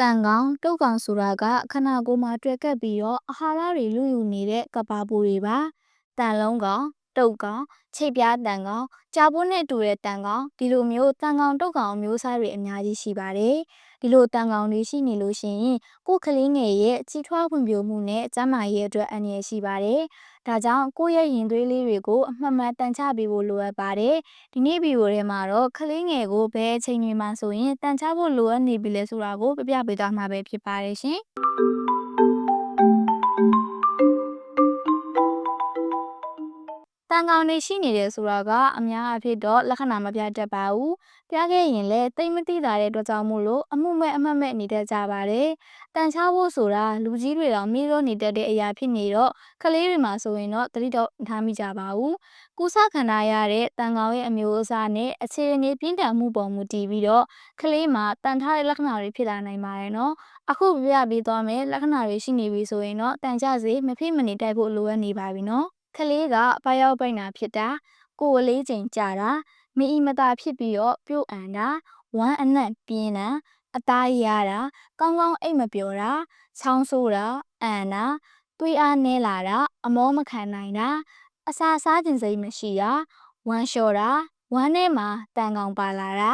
တန်ကောင်တုတ်ကောင်ဆိုတာကခနာကိုယ်မှာတွေ့ကပ်ပြီးတော့အာဟာရတွေလူယူနေတဲ့ကပ်ပါပိုးတွေပါတန်လုံးကောင် တုတ်ကောင်ခြေပြားတန်ကောင်ကြာပိုးနဲ့တူတဲ့တန်ကောင်ဒီလိုမျိုးတန်ကောင်တုတ်ကောင်အမျိုးအစားတွေအများကြီးရှိပါတယ်ဒီလိုတန်ကောင်တွေရှိနေလို့ရှိရင်ကိုယ်ကလေးငယ်ရဲ့ကြီးထွားဖွံ့ဖြိုးမှုနဲ့ကျန်းမာရေးအတွက်အန္တရာယ်ရှိပါတယ်ဒါကြောင့်ကိုယ့်ရဲ့ရင်သွေးလေးတွေကိုအမှန်မှန်တန်ချပေးဖို့လိုအပ်ပါတယ်ဒီနေ့ဗီဒီယိုထဲမှာတော့ကလေးငယ်ကိုဘယ်အချိန်တွေမှဆိုရင်တန်ချဖို့လိုအပ်နေပြီလဲဆိုတာကိုပြပြပေးသွားမှာပဲဖြစ်ပါတယ်ရှင် န်ကောင်တွေရှိနေတယ်ဆိုတော့ကအများအဖြစ်တော့လက္ခဏာမပြတတ်ပါဘူး။ပြခဲ့ရင်လည်းတိတ်မသိတာတဲ့အတွက်ကြောင့်မို့လို့အမှုမဲ့အမှတ်မဲ့နေတတ်ကြပါတယ်။တန်ချဖို့ဆိုတာလူကြီးတွေတော့မိလို့နေတတ်တဲ့အရာဖြစ်နေတော့ကလေးတွေမှာဆိုရင်တော့တတိတော့ထားမိကြပါဘူး။ကုသခံရရတဲ့တန်ကောင်ရဲ့အမျိုးအစားနဲ့အခြေအနေပြင်းထန်မှုပေါ်မူတည်ပြီးတော့ကလေးမှာတန်ထားတဲ့လက္ခဏာတွေဖြစ်လာနိုင်ပါတယ်နော်။အခုပြပြပေးသွားမယ်လက္ခဏာတွေရှိနေပြီဆိုရင်တော့တန်ကြစေမဖြစ်မနေတိုက်ဖို့လိုအပ်နေပါပြီနော်။ ကလေးကဘာရောက်ပိတ်နာဖြစ်တာကိုယ်လေးချိန်ကြာတာမီအီမတာဖြစ်ပြီးတော့ပြုတ်အန်တာဝမ်းအနက်ပြင်းတာအသားရတာကောင်းကောင်းအိတ်မပျော်တာချောင်းဆိုးတာအန်တာသွေးအားနည်းလာတာအမောမခံနိုင်တာအစာစားခြင်းစိတ်မရှိတာဝမ်းလျှော်တာဝမ်းထဲမှာတန်ကောင်ပါလာတာ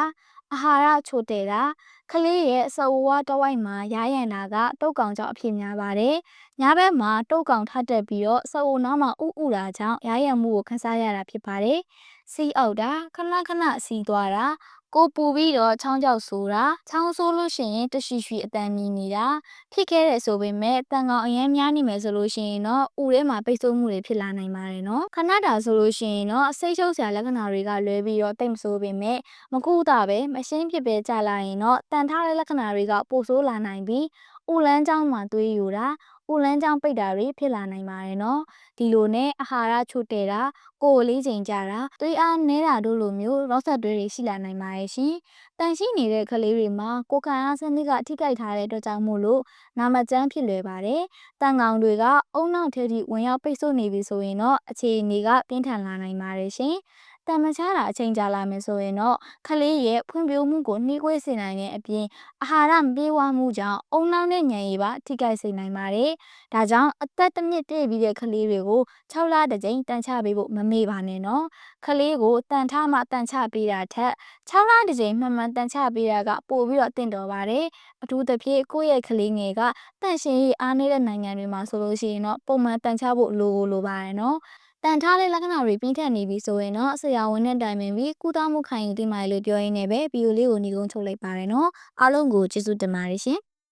အာဟာရချို့တဲ့တာကလေးရဲ့စဝဝတဝိုက်မှာရားရံတာကတုတ်ကောင်ကြောင့်အဖြစ်များပါတယ်။ညဘက်မှာတုတ်ကောင်ထပ်တက်ပြီးတော့စဝနားမှာဥဥတာကြောင့်ရားရံမှုကိုခန်းစားရတာဖြစ်ပါတယ်။စီးအောက်တာခဏခဏစီးသွားတာ ကိုပူပြီးတော့ချောင်းကြောက်ဆိုတာချောင်းဆိုးလို့ရှိရင်တရှိရှိအတန်မြည်နေတာဖြစ်ခဲ့တယ်ဆိုပေမဲ့တန်ကောင်အရင်များနေမယ်ဆိုလို့ရှိရင်တော့ဥထဲမှာပိတ်ဆို့မှုတွေဖြစ်လာနိုင်ပါတယ်နော်ခဏတာဆိုလို့ရှိရင်တော့စိတ်ချုပ်စရာလက္ခဏာတွေကလွဲပြီးတော့တိတ်မဆိုးပေမဲ့မကူတာပဲမရှင်းဖြစ်ပဲကြာလာရင်တော့တန်ထားတဲ့လက္ခဏာတွေကပိုဆိုးလာနိုင်ပြီးဥလန်းချောင်းမှာသွေးယူတာ ဥလန်းချောင်းပိတ်တာတွေဖြစ်လာနိုင်ပါတယ်နော်ဒီလိုနဲ့အာဟာရချို့တဲ့တာကိုယ်လေးချိန်ကြတာသွေးအားနည်းတာတို့လိုမျိုးရောဆက်တွေးတွေရှိလာနိုင်ပါတယ်ရှင်တန်ရှိနေတဲ့ကလေးတွေမှာကိုယ်ခံအားစနစ်ကထိခိုက်ထားတဲ့အတွက်ကြောင့်မို့လို့နာမကျန်းဖြစ်လွယ်ပါတယ်တန်ကောင်တွေကအုံနောက်ထဲထိဝင်ရောက်ပိတ်ဆို့နေပြီဆိုရင်တော့အခြေအနေကပြင်းထန်လာနိုင်ပါတယ်ရှင် တန်မချတာအချိန်ကြာလာမယ်ဆိုရင်တော့ကလေးရဲ့ဖွံ့ဖြိုးမှုကိုနှေးကွေးစေနိုင်တဲ့အပြင်အာဟာရမပြေဝမှုကြောင့်အုံနောက်နဲ့ညံရည်ပါထိခိုက်စေနိုင်ပါတယ်။ဒါကြောင့်အသက်တစ်နှစ်ပြည့်ပြီးတဲ့ကလေးတွေကို6လတစ်ကြိမ်တန်ချပေးဖို့မမေ့ပါနဲ့နော်။ကလေးကိုတန်ထားမှတန်ချပေးတာထက်6လတစ်ကြိမ်မှန်မှန်တန်ချပေးတာကပိုပြီးတော့တင့်တော်ပါတယ်။အထူးသဖြင့်ကိုယ့်ရဲ့ကလေးငယ်ကတန့်ရှင်းရေးအားနည်းတဲ့နိုင်ငံတွေမှာဆိုလို့ရှိရင်တော့ပုံမှန်တန်ချဖို့လိုလိုပါတယ်နော်။ တန်ထားတဲ့လက္ခဏာတွေပြင်းထန်နေပြီဆိုရင်တော့ဆရာဝန်နဲ့တိုင်ပင်ပြီးကုသမှုခံယူသင့်ပါတယ်လို့ပြောရင်းနဲ့ပဲဗီဒီယိုလေးကိုညီကုန်းချုပ်လိုက်ပါတယ်နော်အားလုံးကိုကျေးဇူးတင်ပါတယ်ရှင်